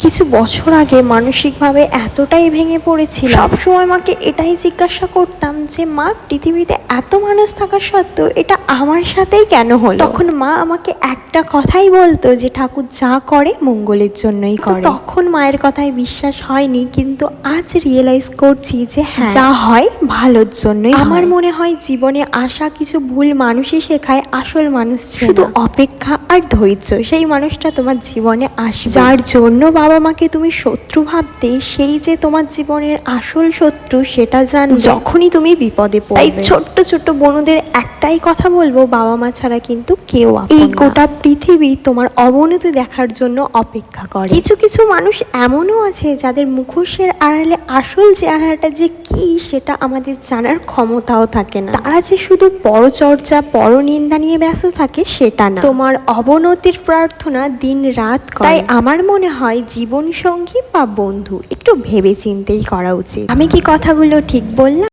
কিছু বছর আগে মানসিকভাবে এতটাই ভেঙে পড়েছিলাম। সবসময় মাকে এটাই জিজ্ঞাসা করতাম যে মা পৃথিবীতে এত মানুষ থাকা সত্ত্বেও এটা আমার সাথেই কেন হলো? তখন মা আমাকে একটা কথাই বলতো যে ঠাকুর যা করে মঙ্গলের জন্যই করে। তখন মায়ের কথায় বিশ্বাস হয়নি কিন্তু আজ রিয়েলাইজ করছি যে হ্যাঁ যা হয় ভালোর জন্যই আমার মনে হয় জীবনে আসা কিছু ভুল মানুষই শেখায় আসল মানুষ শুধু অপেক্ষা আর ধৈর্য সেই মানুষটা তোমার জীবনে আসবে। যার জন্য বাবা মাকে তুমি শত্রু ভাবতে সেই যে তোমার জীবনের আসল শত্রু সেটা জান যখনই তুমি বিপদে পড়বে। তাই ছোট্ট ছোট্ট বনুদের একটাই কথা বলব বাবা মা ছাড়া কিন্তু কেউ এই গোটা পৃথিবী তোমার অবনতি দেখার জন্য অপেক্ষা করে। কিছু কিছু মানুষ এমনও আছে যাদের মুখোশের আড়ালে আসল চেহারাটা যে কি সেটা আমাদের জানার ক্ষমতাও থাকে না। তারা যে শুধু পরচর্চা পরনিন্দা নিয়ে ব্যস্ত থাকে সেটা না। তোমার অবনতির প্রার্থনা দিন রাত তাই আমার মনে হয় জীবন সঙ্গী বা বন্ধু? একটু ভেবে চিন্তেই করা উচিত। আমি কি কথাগুলো ঠিক বললাম?